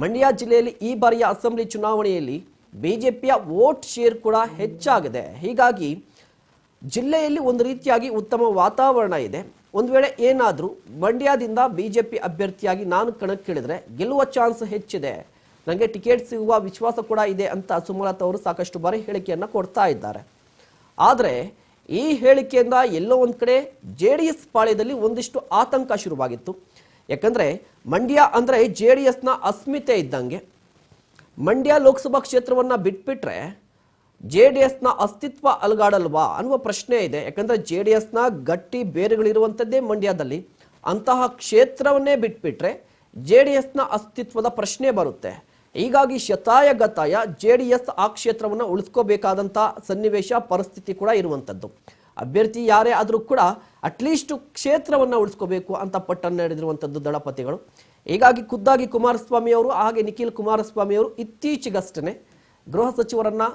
ಮಂಡ್ಯ ಜಿಲ್ಲೆಯಲ್ಲಿ ಈ ಬಾರಿಯ ಅಸೆಂಬ್ಲಿ ಚುನಾವಣೆಯಲ್ಲಿ ಬಿಜೆಪಿಯ ವೋಟ್ ಶೇರ್ ಕೂಡ ಹೆಚ್ಚಾಗಿದೆ. ಹೀಗಾಗಿ ಜಿಲ್ಲೆಯಲ್ಲಿ ಒಂದು ರೀತಿಯಾಗಿ ಉತ್ತಮ ವಾತಾವರಣ ಇದೆ. ಒಂದು ವೇಳೆ ಏನಾದರೂ ಮಂಡ್ಯದಿಂದ ಬಿಜೆಪಿ ಅಭ್ಯರ್ಥಿಯಾಗಿ ನಾನು ಕಣಕ್ಕಿಳಿದ್ರೆ ಗೆಲ್ಲುವ ಚಾನ್ಸ್ ಹೆಚ್ಚಿದೆ. ನನಗೆ ಟಿಕೆಟ್ ಸಿಗುವ ವಿಶ್ವಾಸ ಕೂಡ ಇದೆ ಅಂತ ಸುಮಲತಾ ಅವರು ಸಾಕಷ್ಟು ಬಾರಿ ಹೇಳಿಕೆಯನ್ನು ಕೊಡ್ತಾ ಇದ್ದಾರೆ. ಆದರೆ ಈ ಹೇಳಿಕೆಯಿಂದ ಎಲ್ಲೋ ಒಂದು ಕಡೆ ಜೆ ಪಾಳ್ಯದಲ್ಲಿ ಒಂದಿಷ್ಟು ಆತಂಕ ಶುರುವಾಗಿತ್ತು. ಯಾಕಂದ್ರೆ ಮಂಡ್ಯ ಅಂದರೆ ಜೆ ಡಿ ಎಸ್ನ ಅಸ್ಮಿತೆ ಇದ್ದಂಗೆ. ಮಂಡ್ಯ ಲೋಕಸಭಾ ಕ್ಷೇತ್ರವನ್ನು ಬಿಟ್ಬಿಟ್ರೆ ಜೆ ಡಿ ಎಸ್ನ ಅಸ್ತಿತ್ವ ಅಲುಗಾಡಲ್ವಾ ಅನ್ನುವ ಪ್ರಶ್ನೆ ಇದೆ. ಯಾಕಂದರೆ ಜೆ ಡಿ ಎಸ್ನ ಗಟ್ಟಿ ಬೇರುಗಳಿರುವಂಥದ್ದೇ ಮಂಡ್ಯದಲ್ಲಿ. ಅಂತಹ ಕ್ಷೇತ್ರವನ್ನೇ ಬಿಟ್ಬಿಟ್ರೆ ಜೆ ಡಿ ಎಸ್ನ ಅಸ್ತಿತ್ವದ ಪ್ರಶ್ನೆ ಬರುತ್ತೆ. ಹೀಗಾಗಿ ಶತಾಯಗತಾಯ ಜೆ ಡಿ ಎಸ್ ಆ ಕ್ಷೇತ್ರವನ್ನು ಉಳಿಸ್ಕೋಬೇಕಾದಂಥ ಸನ್ನಿವೇಶ, ಪರಿಸ್ಥಿತಿ ಕೂಡ ಇರುವಂಥದ್ದು ಅಭ್ಯರ್ಥಿ ಯಾರೇ ಆದರೂ ಕೂಡ ಅಟ್ಲೀಸ್ಟ್ ಕ್ಷೇತ್ರವನ್ನು ಉಳಿಸ್ಕೋಬೇಕು ಅಂತ ಪಟ್ಟನ್ನು ನಡೆದಿರುವಂಥದ್ದು ದಳಪತಿಗಳು. ಹೀಗಾಗಿ ಖುದ್ದಾಗಿ ಕುಮಾರಸ್ವಾಮಿ ಅವರು ಹಾಗೆ ನಿಖಿಲ್ ಕುಮಾರಸ್ವಾಮಿ ಅವರು ಇತ್ತೀಚೆಗಷ್ಟೇ ಗೃಹ ಸಚಿವರನ್ನು,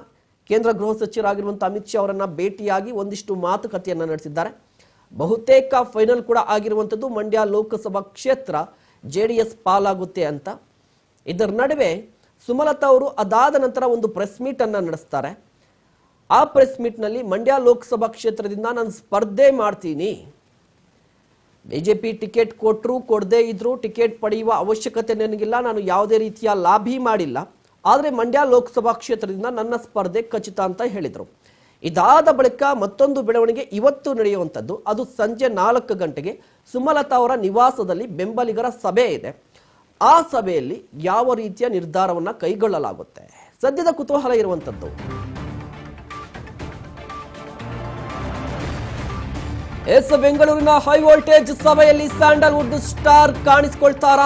ಕೇಂದ್ರ ಗೃಹ ಸಚಿವರಾಗಿರುವಂಥ ಅಮಿತ್ ಶಾ ಅವರನ್ನು ಭೇಟಿಯಾಗಿ ಒಂದಿಷ್ಟು ಮಾತುಕತೆಯನ್ನು ನಡೆಸಿದ್ದಾರೆ. ಬಹುತೇಕ ಫೈನಲ್ ಕೂಡ ಆಗಿರುವಂಥದ್ದು ಮಂಡ್ಯ ಲೋಕಸಭಾ ಕ್ಷೇತ್ರ ಜೆ ಡಿ ಎಸ್ ಪಾಲಾಗುತ್ತೆ ಅಂತ. ಇದರ ನಡುವೆ ಸುಮಲತಾ ಅವರು ಅದಾದ ನಂತರ ಒಂದು ಪ್ರೆಸ್ ಮೀಟನ್ನು ನಡೆಸ್ತಾರೆ. ಆ ಪ್ರೆಸ್ ಮೀಟ್ನಲ್ಲಿ ಮಂಡ್ಯ ಲೋಕಸಭಾ ಕ್ಷೇತ್ರದಿಂದ ನಾನು ಸ್ಪರ್ಧೆ ಮಾಡ್ತೀನಿ. ಬಿಜೆಪಿ ಟಿಕೆಟ್ ಕೊಟ್ಟರು ಕೊಡದೇ ಇದ್ದರೂ ಟಿಕೆಟ್ ಪಡೆಯುವ ಅವಶ್ಯಕತೆ ನನಗಿಲ್ಲ, ನಾನು ಯಾವುದೇ ರೀತಿಯ ಲಾಭಿ ಮಾಡಿಲ್ಲ. ಆದರೆ ಮಂಡ್ಯ ಲೋಕಸಭಾ ಕ್ಷೇತ್ರದಿಂದ ನನ್ನ ಸ್ಪರ್ಧೆ ಖಚಿತ ಅಂತ ಹೇಳಿದರು. ಇದಾದ ಬಳಿಕ ಮತ್ತೊಂದು ಬೆಳವಣಿಗೆ ಇವತ್ತು ನಡೆಯುವಂಥದ್ದು. ಅದು ಸಂಜೆ ನಾಲ್ಕು ಗಂಟೆಗೆ ಸುಮಲತಾ ಅವರ ನಿವಾಸದಲ್ಲಿ ಬೆಂಬಲಿಗರ ಸಭೆ ಇದೆ. ಆ ಸಭೆಯಲ್ಲಿ ಯಾವ ರೀತಿಯ ನಿರ್ಧಾರವನ್ನು ಕೈಗೊಳ್ಳಲಾಗುತ್ತೆ? ಸದ್ಯದ ಕುತೂಹಲ ಇರುವಂಥದ್ದು. ಎಸ್ ಬೆಂಗಳೂರಿನ ಹೈ ವೋಲ್ಟೇಜ್ ಸಭೆಯಲ್ಲಿ ಸ್ಯಾಂಡಲ್ವುಡ್ ಸ್ಟಾರ್ ಕಾಣಿಸಿಕೊಳ್ತಾರ?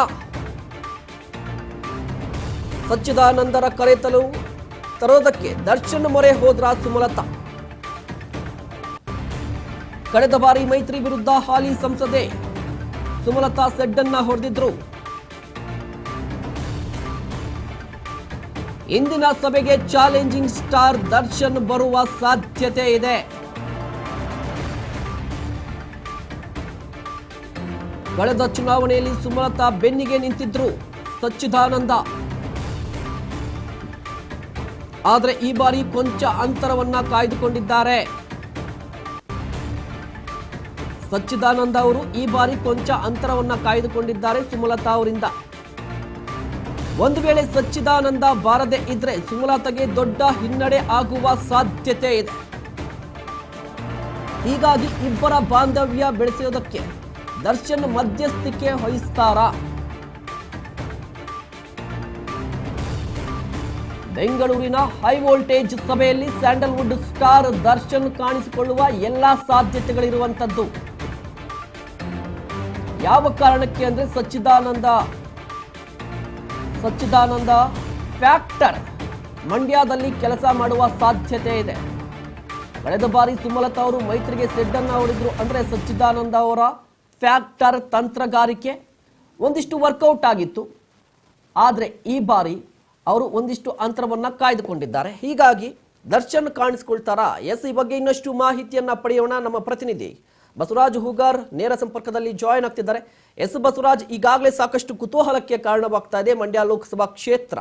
ಸಚ್ಚಿದಾನಂದರ ಕರೆತಲು ತರೋದಕ್ಕೆ ದರ್ಶನ್ ಮೊರೆ ಹೋದ್ರ ಸುಮಲತಾ? ಕಳೆದ ಬಾರಿ ಮೈತ್ರಿ ವಿರುದ್ಧ ಹಾಲಿ ಸಂಸದೆ ಸುಮಲತಾ ಸೆಡ್ಡನ್ನ ಹೊಡೆದಿದ್ರು. ಇಂದಿನ ಸಭೆಗೆ ಚಾಲೆಂಜಿಂಗ್ ಸ್ಟಾರ್ ದರ್ಶನ್ ಬರುವ ಸಾಧ್ಯತೆ ಇದೆ. ಕಳೆದ ಚುನಾವಣೆಯಲ್ಲಿ ಸುಮಲತಾ ಬೆನ್ನಿಗೆ ನಿಂತಿದ್ರು ಸಚ್ಚಿದಾನಂದ. ಆದರೆ ಈ ಬಾರಿ ಕೊಂಚ ಅಂತರವನ್ನ ಕಾಯ್ದುಕೊಂಡಿದ್ದಾರೆ. ಸಚ್ಚಿದಾನಂದ ಅವರು ಈ ಬಾರಿ ಕೊಂಚ ಅಂತರವನ್ನ ಕಾಯ್ದುಕೊಂಡಿದ್ದಾರೆ ಸುಮಲತಾ ಅವರಿಂದ. ಒಂದು ವೇಳೆ ಸಚ್ಚಿದಾನಂದ ಬಾರದೆ ಇದ್ರೆ ಸುಮಲತಾಗೆ ದೊಡ್ಡ ಹಿನ್ನಡೆ ಆಗುವ ಸಾಧ್ಯತೆ ಇದೆ. ಹೀಗಾಗಿ ಇಬ್ಬರ ಬಾಂಧವ್ಯ ಬೆಳೆಸೋದಕ್ಕೆ ದರ್ಶನ್ ಮಧ್ಯಸ್ಥಿಕೆ ವಹಿಸ್ತಾರ. ಬೆಂಗಳೂರಿನ ಹೈ ವೋಲ್ಟೇಜ್ ಸಭೆಯಲ್ಲಿ ಸ್ಯಾಂಡಲ್ವುಡ್ ಸ್ಟಾರ್ ದರ್ಶನ್ ಕಾಣಿಸಿಕೊಳ್ಳುವ ಎಲ್ಲಾ ಸಾಧ್ಯತೆಗಳಿರುವಂತದ್ದು ಯಾವ ಕಾರಣಕ್ಕೆ ಅಂದ್ರೆ ಸಚ್ಚಿದಾನಂದ ಸಚ್ಚಿದಾನಂದ ಫ್ಯಾಕ್ಟರ್ ಮಂಡ್ಯದಲ್ಲಿ ಕೆಲಸ ಮಾಡುವ ಸಾಧ್ಯತೆ ಇದೆ. ಕಳೆದ ಬಾರಿ ಸುಮಲತಾ ಅವರು ಮೈತ್ರಿಗೆ ಸೆಡ್ಡನ್ನ ಹೊಡೆದ್ರು ಅಂದ್ರೆ ಸಚ್ಚಿದಾನಂದ ಅವರ ಫ್ಯಾಕ್ಟರ್ ತಂತ್ರಗಾರಿಕೆ ಒಂದಿಷ್ಟು ವರ್ಕೌಟ್ ಆಗಿತ್ತು. ಆದರೆ ಈ ಬಾರಿ ಅವರು ಒಂದಿಷ್ಟು ಅಂತರವನ್ನು ಕಾಯ್ದುಕೊಂಡಿದ್ದಾರೆ. ಹೀಗಾಗಿ ದರ್ಶನ್ ಕಾಣಿಸ್ಕೊಳ್ತಾರಾ ಎಸ್ ಈ ಬಗ್ಗೆ ಇನ್ನಷ್ಟು ಮಾಹಿತಿಯನ್ನು ಪಡೆಯೋಣ ನಮ್ಮ ಪ್ರತಿನಿಧಿ ಬಸವರಾಜ್ ಹೂಗಾರ್ ನೇರ ಸಂಪರ್ಕದಲ್ಲಿ ಜಾಯಿನ್ ಆಗ್ತಿದ್ದಾರೆ. ಎಸ್ ಬಸವರಾಜ್, ಈಗಾಗಲೇ ಸಾಕಷ್ಟು ಕುತೂಹಲಕ್ಕೆ ಕಾರಣವಾಗ್ತಾ ಇದೆ ಮಂಡ್ಯ ಲೋಕಸಭಾ ಕ್ಷೇತ್ರ.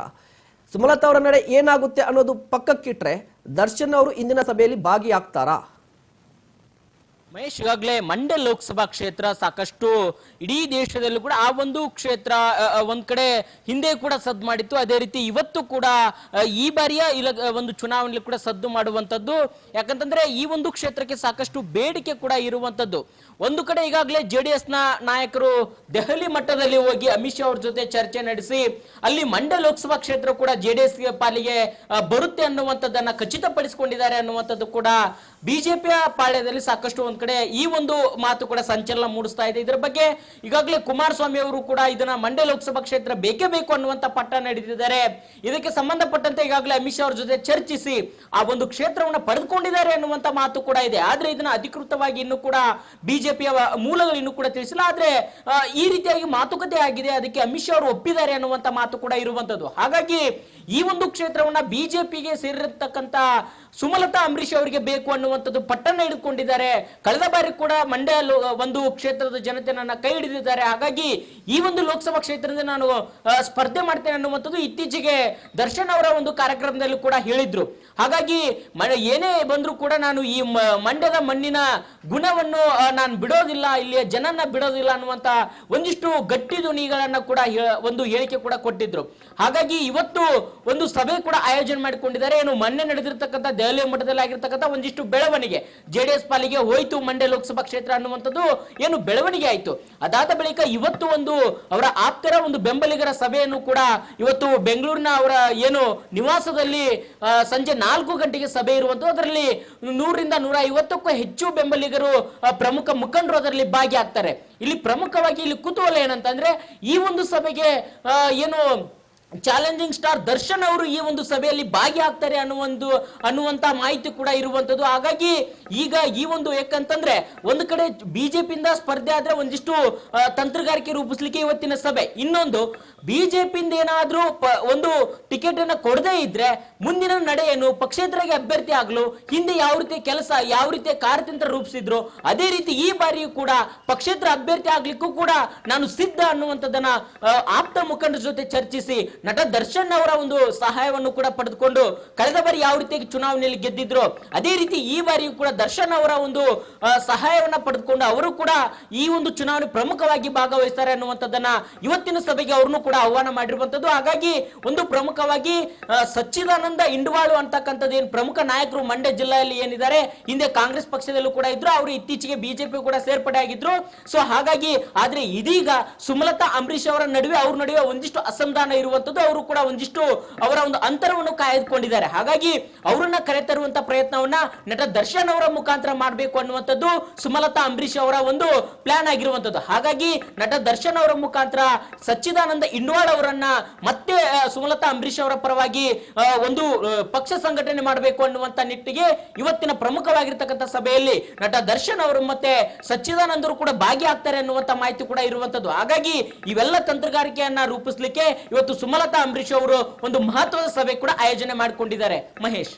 ಸುಮಲತಾ ಅವರ ನಡೆ ಏನಾಗುತ್ತೆ ಅನ್ನೋದು ಪಕ್ಕಕ್ಕಿಟ್ರೆ ದರ್ಶನ್ ಅವರು ಇಂದಿನ ಸಭೆಯಲ್ಲಿ ಭಾಗಿಯಾಗ್ತಾರಾ? ಮಹೇಶ್ ಈಗಾಗಲೇ ಮಂಡ್ಯ ಲೋಕಸಭಾ ಕ್ಷೇತ್ರ ಸಾಕಷ್ಟು ಇಡೀ ದೇಶದಲ್ಲೂ ಕೂಡ ಆ ಒಂದು ಕ್ಷೇತ್ರ ಒಂದ್ ಕಡೆ ಹಿಂದೆ ಕೂಡ ಸದ್ದು ಮಾಡಿತ್ತು. ಅದೇ ರೀತಿ ಇವತ್ತು ಕೂಡ ಈ ಬಾರಿಯ ಇಲ್ಲ ಒಂದು ಚುನಾವಣೆಯಲ್ಲಿ ಕೂಡ ಸದ್ದು ಮಾಡುವಂಥದ್ದು. ಯಾಕಂತಂದ್ರೆ ಈ ಒಂದು ಕ್ಷೇತ್ರಕ್ಕೆ ಸಾಕಷ್ಟು ಬೇಡಿಕೆ ಕೂಡ ಇರುವಂತದ್ದು ಒಂದು ಕಡೆ ಈಗಾಗಲೇ ಜೆ ಡಿ ಎಸ್ನ ನಾಯಕರು ದೆಹಲಿ ಮಟ್ಟದಲ್ಲಿ ಹೋಗಿ ಅಮಿತ್ ಶಾ ಅವ್ರ ಜೊತೆ ಚರ್ಚೆ ನಡೆಸಿ, ಅಲ್ಲಿ ಮಂಡ್ಯ ಲೋಕಸಭಾ ಕ್ಷೇತ್ರ ಕೂಡ ಜೆ ಡಿ ಪಾಲಿಗೆ ಬರುತ್ತೆ ಅನ್ನುವಂಥದ್ದನ್ನ ಖಚಿತಪಡಿಸಿಕೊಂಡಿದ್ದಾರೆ ಅನ್ನುವಂಥದ್ದು ಕೂಡ ಬಿಜೆಪಿಯ ಪಾಳ್ಯದಲ್ಲಿ ಸಾಕಷ್ಟು ಕಡೆ ಈ ಒಂದು ಮಾತು ಕೂಡ ಸಂಚಲನ ಮೂಡಿಸ್ತಾ ಇದೆ. ಇದರ ಬಗ್ಗೆ ಈಗಾಗಲೇ ಕುಮಾರಸ್ವಾಮಿ ಅವರು ಕೂಡ ಇದನ್ನ ಮಂಡ್ಯ ಲೋಕಸಭಾ ಕ್ಷೇತ್ರ ಬೇಕೇ ಬೇಕು ಅನ್ನುವಂತ ಪಟ್ಟ ನಡೆದಿದ್ದಾರೆ. ಇದಕ್ಕೆ ಸಂಬಂಧಪಟ್ಟಂತೆ ಈಗಾಗಲೇ ಅಮಿತ್ ಶಾ ಅವ್ರ ಜೊತೆ ಚರ್ಚಿಸಿ ಆ ಒಂದು ಕ್ಷೇತ್ರವನ್ನ ಪಡೆದುಕೊಂಡಿದ್ದಾರೆ ಅನ್ನುವಂತ ಮಾತು ಕೂಡ ಇದೆ. ಆದ್ರೆ ಇದನ್ನ ಅಧಿಕೃತವಾಗಿ ಇನ್ನು ಕೂಡ ಬಿಜೆಪಿಯ ಮೂಲಗಳು ಇನ್ನು ಕೂಡ ತಿಳಿಸಿಲ್ಲ. ಆದ್ರೆ ಈ ರೀತಿಯಾಗಿ ಮಾತುಕತೆ ಆಗಿದೆ. ಅದಕ್ಕೆ ಅಮಿತ್ ಶಾ ಅವರು ಒಪ್ಪಿದ್ದಾರೆ ಅನ್ನುವಂತ ಮಾತು ಕೂಡ ಇರುವಂತದ್ದು. ಹಾಗಾಗಿ ಈ ಒಂದು ಕ್ಷೇತ್ರವನ್ನ ಬಿಜೆಪಿಗೆ ಸೇರಿರತಕ್ಕಂತ ಸುಮಲತಾ ಅಂಬರೀಶ್ ಅವರಿಗೆ ಬೇಕು ಅನ್ನುವಂಥದ್ದು ಪಟ್ಟಣ ಹಿಡ್ಕೊಂಡಿದ್ದಾರೆ. ಕಳೆದ ಬಾರಿ ಕೂಡ ಮಂಡ್ಯ ಒಂದು ಕ್ಷೇತ್ರದ ಜನತೆ ನನ್ನ ಕೈ ಹಿಡಿದಿದ್ದಾರೆ. ಹಾಗಾಗಿ ಈ ಒಂದು ಲೋಕಸಭಾ ಕ್ಷೇತ್ರದಿಂದ ನಾನು ಸ್ಪರ್ಧೆ ಮಾಡ್ತೇನೆ ಅನ್ನುವಂಥದ್ದು ಇತ್ತೀಚೆಗೆ ದರ್ಶನ್ ಅವರ ಒಂದು ಕಾರ್ಯಕ್ರಮದಲ್ಲಿ ಕೂಡ ಹೇಳಿದ್ರು. ಹಾಗಾಗಿ ಏನೇ ಬಂದರೂ ಕೂಡ ನಾನು ಈ ಮಂಡ್ಯದ ಮಣ್ಣಿನ ಗುಣವನ್ನು ನಾನು ಬಿಡೋದಿಲ್ಲ, ಇಲ್ಲಿಯ ಜನನ್ನ ಬಿಡೋದಿಲ್ಲ ಅನ್ನುವಂತ ಒಂದಿಷ್ಟು ಗಟ್ಟಿ ಧ್ವನಿಗಳನ್ನ ಕೂಡ ಒಂದು ಹೇಳಿಕೆ ಕೂಡ ಕೊಟ್ಟಿದ್ರು. ಹಾಗಾಗಿ ಇವತ್ತು ಒಂದು ಸಭೆ ಕೂಡ ಆಯೋಜನೆ ಮಾಡಿಕೊಂಡಿದ್ದಾರೆ. ಏನು ಮೊನ್ನೆ ನಡೆದಿರ್ತಕ್ಕಂಥ ದೆಹಲಿ ಮಟ್ಟದಲ್ಲಿ ಆಗಿರ್ತಕ್ಕಂಥ ಒಂದಿಷ್ಟು ಬೆಳವಣಿಗೆ. ಜೆಡಿಎಸ್ ಪಾಲಿಗೆ ಹೋಯ್ತು. ಮಂಡ್ಯ ಲೋಕಸಭಾ ಕ್ಷೇತ್ರ ಅನ್ನುವಂಥದ್ದು ಏನು ಬೆಳವಣಿಗೆ ಆಯಿತು. ಅದಾದ ಬಳಿಕ ಇವತ್ತು ಒಂದು ಅವರ ಆಪ್ತರ ಒಂದು ಬೆಂಬಲಿಗರ ಸಭೆಯನ್ನು ಕೂಡ ಇವತ್ತು ಬೆಂಗಳೂರಿನ ಅವರ ಏನು ನಿವಾಸದಲ್ಲಿ ಸಂಜೆ ನಾಲ್ಕು ಗಂಟೆಗೆ ಸಭೆ ಇರುವಂತದ್ದು ಅದರಲ್ಲಿ ನೂರರಿಂದ ನೂರ ಐವತ್ತಕ್ಕೂ ಹೆಚ್ಚು ಬೆಂಬಲಿಗರು ಪ್ರಮುಖ ಮುಖಂಡರು ಅದರಲ್ಲಿ ಭಾಗಿಯಾಗ್ತಾರೆ. ಇಲ್ಲಿ ಪ್ರಮುಖವಾಗಿ ಇಲ್ಲಿ ಕುತೂಹಲ ಏನಂತಂದ್ರೆ ಈ ಒಂದು ಸಭೆಗೆ ಏನು ಚಾಲೆಂಜಿಂಗ್ ಸ್ಟಾರ್ ದರ್ಶನ್ ಅವರು ಈ ಒಂದು ಸಭೆಯಲ್ಲಿ ಭಾಗಿಯಾಗ್ತಾರೆ ಅನ್ನುವ ಒಂದು ಅನ್ನುವಂತ ಮಾಹಿತಿ ಕೂಡ ಇರುವಂತದ್ದು. ಹಾಗಾಗಿ ಈಗ ಈ ಒಂದು ಯಾಕಂತಂದ್ರೆ ಒಂದು ಕಡೆ ಬಿಜೆಪಿಯಿಂದ ಸ್ಪರ್ಧೆ ಆದ್ರೆ ಒಂದಿಷ್ಟು ತಂತ್ರಗಾರಿಕೆ ರೂಪಿಸ್ಲಿಕ್ಕೆ ಇವತ್ತಿನ ಸಭೆ. ಇನ್ನೊಂದು, ಬಿಜೆಪಿಯಿಂದ ಏನಾದ್ರೂ ಒಂದು ಟಿಕೆಟ್ ಅನ್ನ ಕೊಡದೇ ಇದ್ರೆ ಮುಂದಿನ ನಡೆ ಏನು? ಪಕ್ಷೇತರಿಗೆ ಅಭ್ಯರ್ಥಿ ಆಗ್ಲು, ಹಿಂದೆ ಯಾವ ರೀತಿ ಕೆಲಸ, ಯಾವ ರೀತಿ ಕಾರ್ಯತಂತ್ರ ರೂಪಿಸಿದ್ರು, ಅದೇ ರೀತಿ ಈ ಬಾರಿಯೂ ಕೂಡ ಪಕ್ಷೇತರ ಅಭ್ಯರ್ಥಿ ಆಗ್ಲಿಕ್ಕೂ ಕೂಡ ನಾನು ಸಿದ್ಧ ಅನ್ನುವಂಥದ್ದನ್ನ ಆಪ್ತ ಮುಖಂಡರ ಜೊತೆ ಚರ್ಚಿಸಿ ನಟ ದರ್ಶನ್ ಅವರ ಒಂದು ಸಹಾಯವನ್ನು ಕೂಡ ಪಡೆದುಕೊಂಡು ಕಳೆದ ಬಾರಿ ಯಾವ ರೀತಿಯಾಗಿ ಚುನಾವಣೆಯಲ್ಲಿ ಗೆದ್ದಿದ್ರು, ಅದೇ ರೀತಿ ಈ ಬಾರಿಯೂ ಕೂಡ ದರ್ಶನ್ ಅವರ ಒಂದು ಸಹಾಯವನ್ನ ಪಡೆದುಕೊಂಡು ಅವರು ಕೂಡ ಈ ಒಂದು ಚುನಾವಣೆ ಪ್ರಮುಖವಾಗಿ ಭಾಗವಹಿಸ್ತಾರೆ ಅನ್ನುವಂಥದ್ದನ್ನ ಇವತ್ತಿನ ಸಭೆಗೆ ಅವ್ರನ್ನು ಕೂಡ ಆಹ್ವಾನ ಮಾಡಿರುವಂತದ್ದು ಹಾಗಾಗಿ ಒಂದು ಪ್ರಮುಖವಾಗಿ ಸಚ್ಚಿದಾನಂದ ಇಂಡವಾಳು ಅಂತಕ್ಕಂಥದ್ದು ಏನು ಪ್ರಮುಖ ನಾಯಕರು ಮಂಡ್ಯ ಜಿಲ್ಲೆಯಲ್ಲಿ ಏನಿದ್ದಾರೆ, ಹಿಂದೆ ಕಾಂಗ್ರೆಸ್ ಪಕ್ಷದಲ್ಲೂ ಕೂಡ ಇದ್ರು, ಅವರು ಇತ್ತೀಚೆಗೆ ಬಿಜೆಪಿ ಕೂಡ ಸೇರ್ಪಡೆ ಆಗಿದ್ರು. ಸೊ ಹಾಗಾಗಿ, ಆದ್ರೆ ಇದೀಗ ಸುಮಲತಾ ಅಂಬರೀಶ್ ಅವರ ನಡುವೆ ಅವ್ರ ನಡುವೆ ಒಂದಿಷ್ಟು ಅಸಮಾಧಾನ ಇರುವಂತದ್ದು ಅವರು ಕೂಡ ಒಂದಿಷ್ಟು ಅವರ ಒಂದು ಅಂತರವನ್ನು ಕಾಯ್ದುಕೊಂಡಿದ್ದಾರೆ. ಹಾಗಾಗಿ ಅವರನ್ನ ಕರೆತರುವಂತ ಪ್ರಯತ್ನವನ್ನ ನಟ ದರ್ಶನ್ ಅವರ ಮುಖಾಂತರ ಮಾಡಬೇಕು ಅನ್ನುವಂಥದ್ದು ಸುಮಲತಾ ಅಂಬರೀಶ್ ಅವರ ಒಂದು ಪ್ಲಾನ್ ಆಗಿರುವಂತದ್ದು ಹಾಗಾಗಿ ನಟ ದರ್ಶನ್ ಅವರ ಮುಖಾಂತರ ಸಚ್ಚಿದಾನಂದ ಇಂಡ್ವಾಳ್ ಅವರನ್ನ ಮತ್ತೆ ಸುಮಲತಾ ಅಂಬರೀಶ್ ಅವರ ಪರವಾಗಿ ಒಂದು ಪಕ್ಷ ಸಂಘಟನೆ ಮಾಡಬೇಕು ಅನ್ನುವಂತ ನಿಟ್ಟಿಗೆ ಇವತ್ತಿನ ಪ್ರಮುಖವಾಗಿರ್ತಕ್ಕಂಥ ಸಭೆಯಲ್ಲಿ ನಟ ದರ್ಶನ್ ಅವರು ಮತ್ತೆ ಸಚ್ಚಿದಾನಂದರು ಕೂಡ ಭಾಗಿಯಾಗ್ತಾರೆ ಅನ್ನುವಂತ ಮಾಹಿತಿ ಕೂಡ ಇರುವಂತದ್ದು ಹಾಗಾಗಿ ಇವೆಲ್ಲ ತಂತ್ರಗಾರಿಕೆಯನ್ನ ರೂಪಿಸಲಿಕ್ಕೆ ಇವತ್ತು ಸುಮಲತಾ ಅಂಬರೀಶ್ ಅವರು ಒಂದು ಮಹತ್ವದ ಸಭೆ ಕೂಡ ಆಯೋಜನೆ ಮಾಡಿಕೊಂಡಿದ್ದಾರೆ. ಮಹೇಶ್.